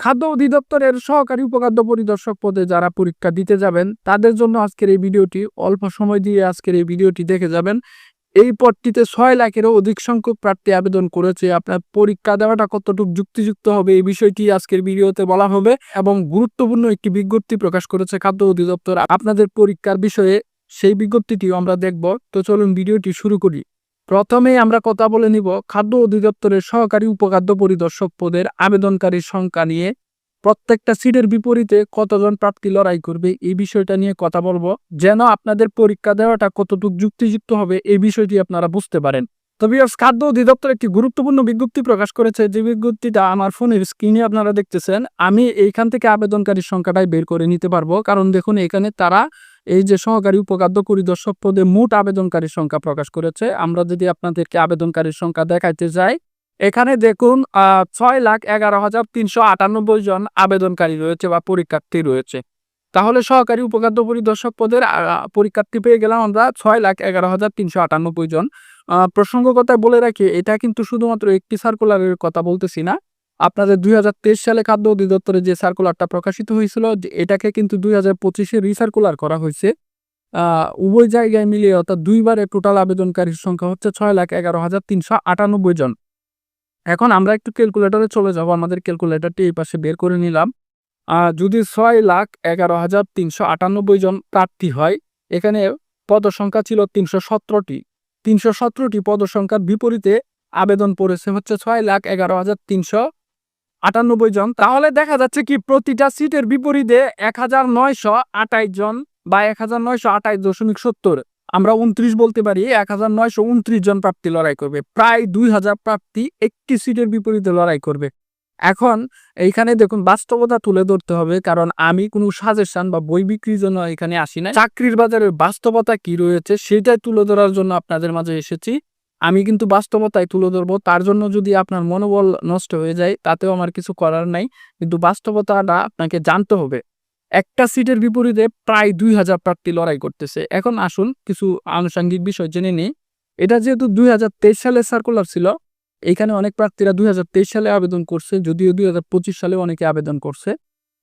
খাদ্য অধিদপ্তরের সহকারী উপখাদ্য পরিদর্শক পদে যারা পরীক্ষা দিতে যাবেন, তাদের জন্য আজকের এই ভিডিওটি, অল্প সময় দিয়ে আজকের এই ভিডিওটি দেখে যাবেন। এই পদটিতে ছয় লাখেরও অধিক সংখ্যক প্রার্থী আবেদন করেছে। আপনার পরীক্ষা দেওয়াটা কতটুকু যুক্তিযুক্ত হবে, এই বিষয়টি আজকের ভিডিওতে বলা হবে এবং গুরুত্বপূর্ণ একটি বিজ্ঞপ্তি প্রকাশ করেছে খাদ্য অধিদপ্তর। আপনাদের পরীক্ষার বিষয়ে সেই বিজ্ঞপ্তিটিও আমরা দেখব। তো চলুন ভিডিওটি শুরু করি। প্রথমেই আমরা কথা বলে নিব খাদ্য অধিদপ্তরের সহকারী উপখাদ্য পরিদর্শক পদের আবেদনকারীর সংখ্যা নিয়ে। প্রত্যেকটা সিটের বিপরীতে কতজন প্রার্থী লড়াই করবে এই বিষয়টা নিয়ে কথা বলব। যেন আপনাদের পরীক্ষা দেওয়াটা কতটুক যুক্তিযুক্ত হবে এই বিষয়টি আপনারা বুঝতে পারেন। তবে খাদ্য অধিদপ্তর একটি গুরুত্বপূর্ণ বিজ্ঞপ্তি প্রকাশ করেছে। যে বিজ্ঞপ্তিটা আমার ফোনের স্ক্রিনে আপনারা দেখতেছেন, আমি এইখান থেকে আবেদনকারীর সংখ্যাটাই বের করে নিতে পারব। কারণ দেখুন, এখানে তারা এই যে সহকারী উপখাদ্য পরিদর্শক পদে মোট আবেদনকারীর সংখ্যা প্রকাশ করেছে। আমরা যদি আপনাদেরকে আবেদনকারীর সংখ্যা দেখাইতে যাই, এখানে দেখুন ছয় লাখ এগারো হাজার তিনশো আটানব্বই জন আবেদনকারী রয়েছে বা পরীক্ষার্থী রয়েছে। তাহলে সহকারী উপখাদ্য পরিদর্শক পদের পরীক্ষার্থী পেয়ে গেলাম আমরা ছয় লাখ এগারো হাজার তিনশো আটানব্বই জন। প্রসঙ্গ কথায় বলে রাখি, এটা কিন্তু শুধুমাত্র একটি সার্কুলারের কথা বলতেছি না। আপনাদের দুই হাজার তেইশ সালে খাদ্য অধিদপ্তরে যে সার্কুলারটা প্রকাশিত হয়েছিল এটাকে কিন্তু দুই হাজার পঁচিশে রিসার্কুলার করা হয়েছে। উভয় জায়গায় মিলিয়ে অর্থাৎ দুইবারে টোটাল আবেদনকারীর সংখ্যা হচ্ছে ছয় লাখ এগারো হাজার তিনশো আটানব্বই জন। এখন আমরা একটু ক্যালকুলেটরে চলে যাব, আমাদের ক্যালকুলেটরটি এই পাশে বের করে নিলাম। যদি ছয় লাখ এগারো হাজার তিনশো আটানব্বই জন প্রার্থী হয়, এখানে পদসংখ্যা ছিল তিনশো সতেরোটি। তিনশো সতেরোটি পদসংখ্যার বিপরীতে আবেদন পড়েছে হচ্ছে ছয় লাখ এগারো হাজার তিনশো আটানব্বই জন। তাহলে দেখা যাচ্ছে কি প্রতিটা সিটের বিপরীতে এক হাজার নয়শো আটাইশ জন বা এক হাজার নয়শো আটাইশ দশমিক সত্তর। আমরা উনত্রিশ বলতে পারি এক হাজার নয়শো উনত্রিশ জন প্রার্থী লড়াই করবে। প্রায় দুই হাজার প্রার্থী একটি সিটের বিপরীতে লড়াই করবে। এখন এইখানে দেখুন বাস্তবতা তুলে ধরতে হবে, কারণ আমি কোনো সাজেশন বা বই বিক্রির জন্য এখানে আসি না চাকরির বাজারের বাস্তবতা কি রয়েছে সেটাই তুলে ধরার জন্য আপনাদের মাঝে এসেছি। আমি কিন্তু বাস্তবতায় তুলে ধরবো, তার জন্য যদি আপনার মনোবল নষ্ট হয়ে যায়, তাতেও আমার কিছু করার নাই, কিন্তু বাস্তবতাটা আপনাকে জানতে হবে। একটা সিটের বিপরীতে প্রায় দুই হাজার প্রার্থী লড়াই করতেছে। এখন আসুন কিছু আনুষঙ্গিক বিষয় জেনে নিই। এটা যেহেতু দুই হাজার তেইশ সালে সার্কুলার ছিল এইখানে অনেক প্রার্থীরা দুই হাজার তেইশ সালে আবেদন করছে, যদিও দুই হাজার পঁচিশ সালে অনেকে আবেদন করছে।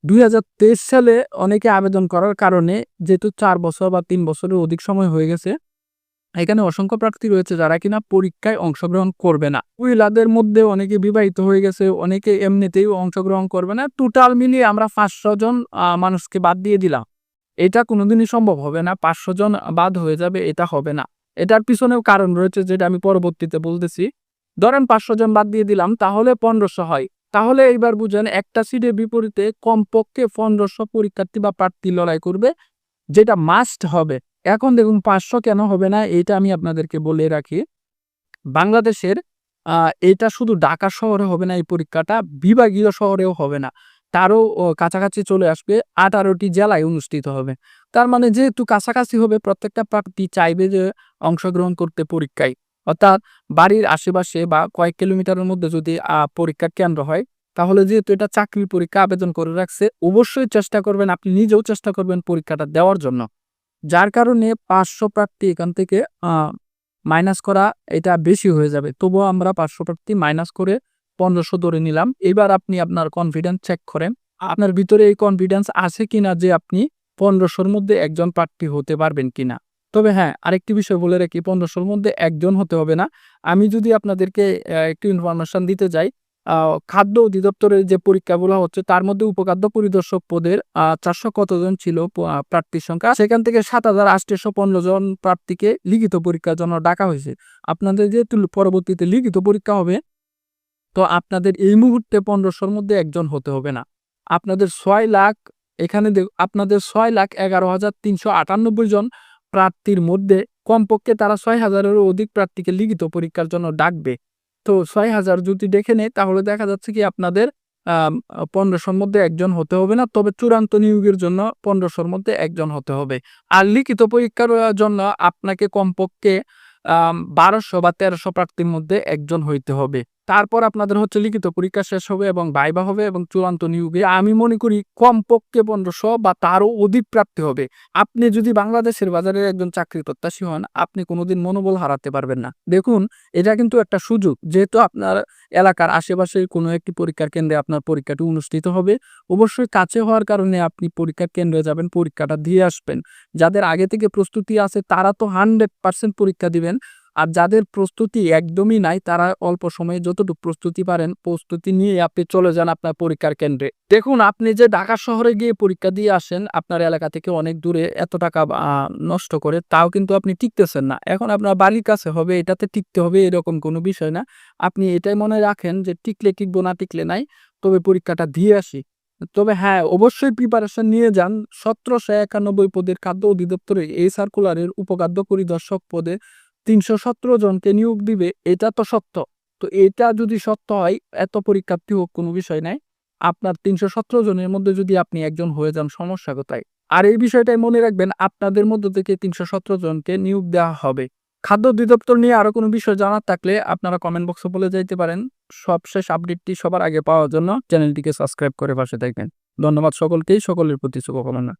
দুই হাজার তেইশ সালে অনেকে আবেদন করার কারণে যেহেতু চার বছর বা তিন বছরের অধিক সময় হয়ে গেছে, এখানে অসংখ্য প্রার্থী রয়েছে যারা কিনা পরীক্ষায় অংশগ্রহণ করবে না। মহিলাদের মধ্যে অনেকে বিবাহিত হয়ে গেছে, অনেকে এমনিতেই অংশগ্রহণ করবে না। টোটাল মিলিয়ে আমরা পাঁচশো জন মানুষকে বাদ দিয়ে দিলাম। এটা কোনোদিনই সম্ভব হবে না, পাঁচশো জন বাদ হয়ে যাবে, এটা হবে না। এটার পিছনেও কারণ রয়েছে যেটা আমি পরবর্তীতে বলতেছি। ধরেন পাঁচশো জন বাদ দিয়ে দিলাম, তাহলে পনেরোশো হয়। তাহলে এইবার বুঝেন, একটা সিটের বিপরীতে কমপক্ষে পনেরোশো পরীক্ষার্থী বা প্রার্থী লড়াই করবে, যেটা মাস্ট হবে। এখন দেখুন, পাঁচশো কেন হবে না এটা আমি আপনাদেরকে বলে রাখি। বাংলাদেশের এটা শুধু ঢাকা শহরে হবে না, এই পরীক্ষাটা বিভাগীয় শহরেও হবে না। তারও কাছাকাছি চলে আসবে, আঠারোটি জেলায় অনুষ্ঠিত হবে। তার মানে যেহেতু কাছাকাছি হবে, প্রত্যেকটা প্রার্থী চাইবে যে অংশগ্রহণ করতে পরীক্ষায়। অর্থাৎ বাড়ির আশেপাশে বা কয়েক কিলোমিটারের মধ্যে যদি পরীক্ষার কেন্দ্র হয়, তাহলে যেহেতু এটা চাকরির পরীক্ষা আবেদন করে রাখছে, অবশ্যই চেষ্টা করবেন, আপনি নিজেও চেষ্টা করবেন পরীক্ষাটা দেওয়ার জন্য। যার কারণে পাঁচশো প্রার্থী এখান থেকে মাইনাস করা এটা বেশি হয়ে যাবে। তবুও আমরা পাঁচশো প্রার্থী মাইনাস করে পনেরোশো ধরে নিলাম। এবার আপনি আপনার কনফিডেন্স চেক করেন, আপনার ভিতরে এই কনফিডেন্স আছে কিনা যে আপনি পনেরোশোর মধ্যে একজন প্রার্থী হতে পারবেন কিনা। তবে হ্যাঁ আরেকটি বিষয় বলে রাখি, পনেরোশোর মধ্যে একজন হতে হবে না। আমি যদি আপনাদেরকে একটু ইনফরমেশন দিতে যাই খাদ্য অধিদপ্তরের যে পরীক্ষাগুলো হচ্ছে, তার মধ্যে উপখাদ্য পরিদর্শক পদের চারশো কতজন ছিল প্রার্থীর সংখ্যা? সেখান থেকে সাত হাজার আটশো পনেরো জন প্রার্থীকে লিখিত পরীক্ষার জন্য ডাকা হয়েছে। আপনাদের যেহেতু পরবর্তীতে লিখিত পরীক্ষা হবে, তো আপনাদের এই মুহূর্তে পনেরোশোর মধ্যে একজন হতে হবে না। আপনাদের ছয় লাখ, এখানে আপনাদের ছয় লাখ এগারো হাজার তিনশো আটানব্বই জন প্রার্থীর মধ্যে কমপক্ষে তারা ছয় হাজারেরও অধিক প্রার্থীকে লিখিত পরীক্ষার জন্য ডাকবে। তো ছয় হাজার যদি দেখে নেয়, তাহলে দেখা যাচ্ছে কি আপনাদের পনেরোশোর মধ্যে একজন হতে হবে না, তবে চূড়ান্ত নিয়োগের জন্য পনেরোশোর মধ্যে একজন হতে হবে। আর লিখিত পরীক্ষার জন্য আপনাকে কমপক্ষে বারোশো বা তেরোশো প্রার্থীর মধ্যে একজন হইতে হবে। তারপর আপনাদের হচ্ছে লিখিত পরীক্ষা শেষ হবে এবং ভাইবা হবে এবং চূড়ান্ত নিয়োগে। আমি মনে করি কমপক্ষে পনেরোশো বা তারও অধিক প্রাপ্তি হবে। আপনি যদি বাংলাদেশের বাজারে একজন চাকরি প্রত্যাশী হন, আপনি কোনোদিন মনোবল হারাতে পারবেন না। দেখুন, এটা কিন্তু একটা সুযোগ। যেহেতু আপনার এলাকার আশেপাশে কোনো একটি পরীক্ষার কেন্দ্রে আপনার পরীক্ষাটি অনুষ্ঠিত হবে, অবশ্যই কাছে হওয়ার কারণে আপনি পরীক্ষার কেন্দ্রে যাবেন, পরীক্ষাটা দিয়ে আসবেন। যাদের আগে থেকে প্রস্তুতি আছে, তারা তো হান্ড্রেড পার্সেন্ট পরীক্ষা দিবেন। আর যাদের প্রস্তুতি একদমই নাই, তারা অল্প সময়ে যতটুকু প্রস্তুতি পারেন, প্রস্তুতি নিয়ে আপনি চলে যান আপনার পরীক্ষার কেন্দ্রে। দেখুন, আপনি যে ঢাকা শহরে গিয়ে পরীক্ষা দিয়ে আসেন, আপনার এলাকা থেকে অনেক দূরে এত টাকা নষ্ট করে, তাও কিন্তু আপনি টিকতেছেন না। এখন আপনার বাড়ির কাছে হবে, এটাতে টিকতে হবে, এরকম কোনো বিষয় না। আপনি এটাই মনে রাখেন যে টিকলে টিকবো, না টিকলে নাই, তবে পরীক্ষাটা দিয়ে আসি। তবে হ্যাঁ অবশ্যই প্রিপারেশন নিয়ে যান। সতেরোশো একানব্বই পদের খাদ্য অধিদপ্তরে এই সার্কুলারের উপখাদ্য পরিদর্শক পদে তিনশো সতেরো জনকে নিয়োগ দিবে, এটা তো সত্য। তো এটা যদি সত্য হয়, এত পরীক্ষার্থী হোক, কোনো বিষয় নাই। আপনার তিনশো সতেরো জনের মধ্যে যদি আপনি একজন হয়ে যান, সমস্যা কোথায়? আর এই বিষয়টাই মনে রাখবেন, আপনাদের মধ্যে থেকে তিনশো সতেরো জনকে নিয়োগ দেওয়া হবে। খাদ্য অধিদপ্তর নিয়ে আরও কোনো বিষয় জানার থাকলে আপনারা কমেন্ট বক্সে বলে যাইতে পারেন। সবশেষ আপডেটটি সবার আগে পাওয়ার জন্য চ্যানেলটিকে সাবস্ক্রাইব করে পাশে থাকবেন। ধন্যবাদ সকলকেই, সকলের প্রতি শুভকামনা।